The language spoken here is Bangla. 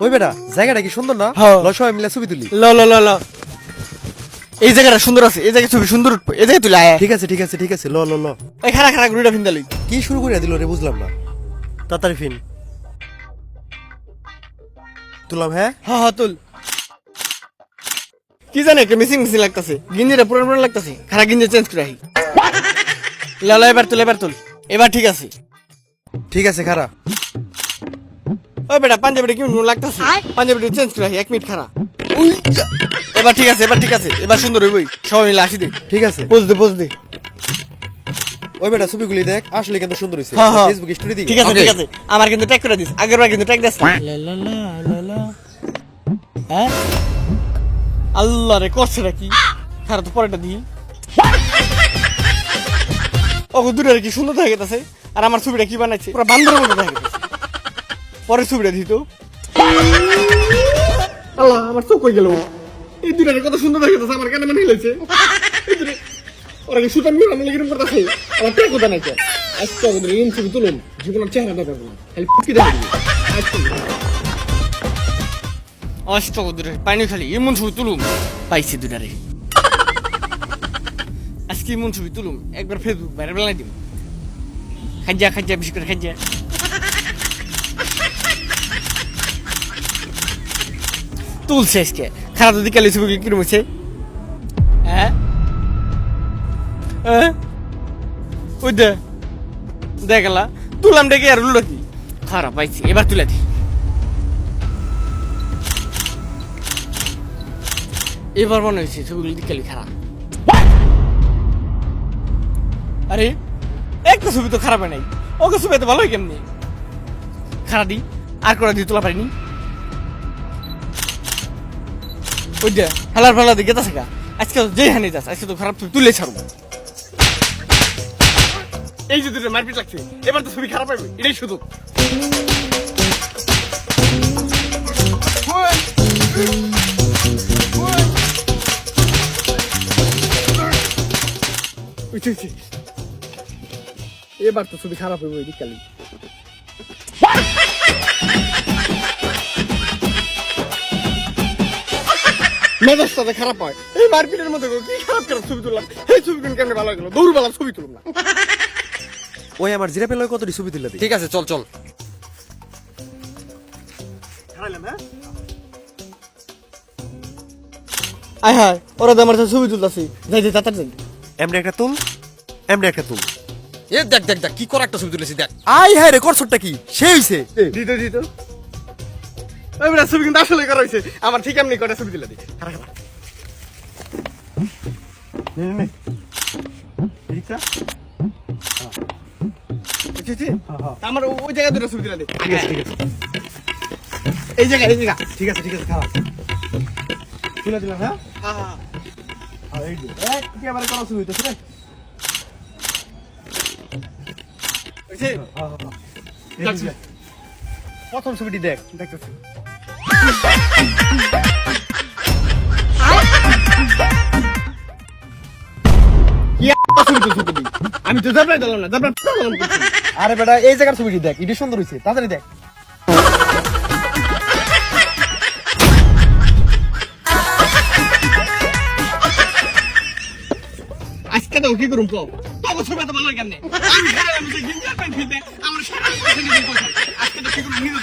ওই বেটা জায়গাটা কি সুন্দর না? হ্যাঁ। ল সবাই মিলে ছবি তুলি। ল ল ল ল। এই জায়গাটা সুন্দর আছে এই জায়গায় ছবি সুন্দর উঠবো এই জায়গায় তুলে আয়। ঠিক আছে ঠিক আছে ঠিক আছে ল ল ল। এই খারা খারা ঘুরিটা ফিন্দা লই। কি শুরু করে দিল রে বুঝলাম না। তাড়াতাড়ি ফিন। তুলাম হ্যাঁ? হ্যাঁ হ্যাঁ তুল। কি জানে একটা মিসিং মিসিং লাগতাছে। গিঞ্জিটা পুরান পুরান লাগতাছে। খারা গিঞ্জি চেঞ্জ করে আহি। ল ল এবার তুল এবার তুল। এবার ঠিক আছে। ঠিক আছে খারা ওই বেটা পাঞ্জাবিটা কি লাগতাছে? পাঞ্জাবিটা চেঞ্জ করে এক মিনিট খারা এবার ঠিক আছে এবার ঠিক আছে এবার সুন্দর হইবই। সবাই মিলে আসি দে। ঠিক আছে। বুঝ দে বুঝ দে। ওই বেটা ছবিগুলি দেখ আসলে কিন্তু সুন্দর হয়েছে হ্যাঁ, হ্যাঁ। ফেসবুক স্টোরি ঠিক আছে ঠিক আছে। আমার কিন্তু ট্যাগ করে দিস আগের বার কিন্তু ট্যাগ দিস হ্যাঁ? আল্লাহ রে করছে নাকি? খারাপ তো পরেটা দিই। ওগো দূরে কি সুন্দর দেখা গেছে আর আমার ছবিটা কি বানাইছে? পুরো বান্দরের মতো দেখা গেছে পরের ছবিটা দিত। আল্লাহ আমার চোখ কই গেল। এই দুটারে কত সুন্দর দেখা গেছে আমার কানে মানে হিলেছে ওরা কি সুতাম মিরা মিলে কিরম করতেছে আমার কোথা নাই আজকে ওদের ছবি তুলুন জীবনের চেহারা দেখা গেল খালি পুকি দেখা দিবি অষ্ট দূরে পানি খালি এমন ছবি তুলুম। পাইছি দুটারে আজকে এমন ছবি তুলুম একবার ফেসবুক বাইরে বেলা দিম। খাজ্জা খাজ্জা বেশি করে খাজ্জা তুলছে আজকে। খারাপ যদি কালি ছবি কিরম হয়েছে হ্যাঁ? হ্যাঁ? ওই দে। দেখালা তুলাম ডেকে আর উল্লো কি? খারাপ পাইছি এবার তুলে দি। এবার মনে হয়েছে ছবিগুলো দিকে খারাপ। আরে, একটা ছবি তো খারাপ হয় নাই। ওকে ছবি তো ভালোই কেমনি? খারাপ দি, আর করে দিয়ে তোলা পারিনি। ওই যে হেলার ফেলা দিয়ে গেতা শেখা আজকে তো যেই হানি যাস, আজকে তো খারাপ ছবি তুলে ছাড়বো। এই যে দুটো মারপিট লাগছে, এবার তো ছবি খারাপ হবে এটাই শুধু। এবার তো ছবি খারাপ হইব এদিক কালি মেজাজটাতে খারাপ হয়। এই মারপিটের মধ্যে কি খারাপ খারাপ ছবি তুললাম? এই ছবি কোন কেমনে ভালো গেল দৌড় ছবি না। ওই আমার জিরা পেলে কতটি ছবি তুলে ঠিক আছে চল চল। হ্যাঁ? আয় হায় ওরা তো আমার সাথে ছবি তুলতাছি। যাই যাই তাড়াতাড়ি যাই। এমনি একটা তুল এমনি একটা তুল। এ দেখ দেখ দেখ কি করা একটা ছবি তুলেছি দেখ। আই হ্যাঁ রে করছটা কি? সে হইছে। দিত দিত। ওই বেটা ছবি কিন্তু আসলে করা হয়েছে। আমার ঠিক এমনি কটা ছবি তুলে দিই। খারাপ খারাপ আমার ওই জায়গায় দুটো ছবি তুলে দিই। ঠিক আছে ঠিক আছে। এই জায়গা এই জায়গা ঠিক আছে ঠিক আছে খারাপ তুলে দিলাম হ্যাঁ? হ্যাঁ হ্যাঁ। এই যে, এক কি আবার করা ছবি? হ্যাঁ, হ্যাঁ, হ্যাঁ। যাচ্ছি। যে, প্রথম ছবিটি দেখ দেখতেছি। আমি তো জাবলাই দিলাম না জাবলাই দিলাম আরে বেটা এই জায়গার ছবিটি দেখ এটা সুন্দর হইছে তাড়াতাড়ি দেখ। আজকে তো কি করুম কও? তবে ছবি এত ভালো কেমনে? আমি আমি যে গিঞ্জার প্যান্ট ফিরতে আমার সারা আজকে তো কি করুম?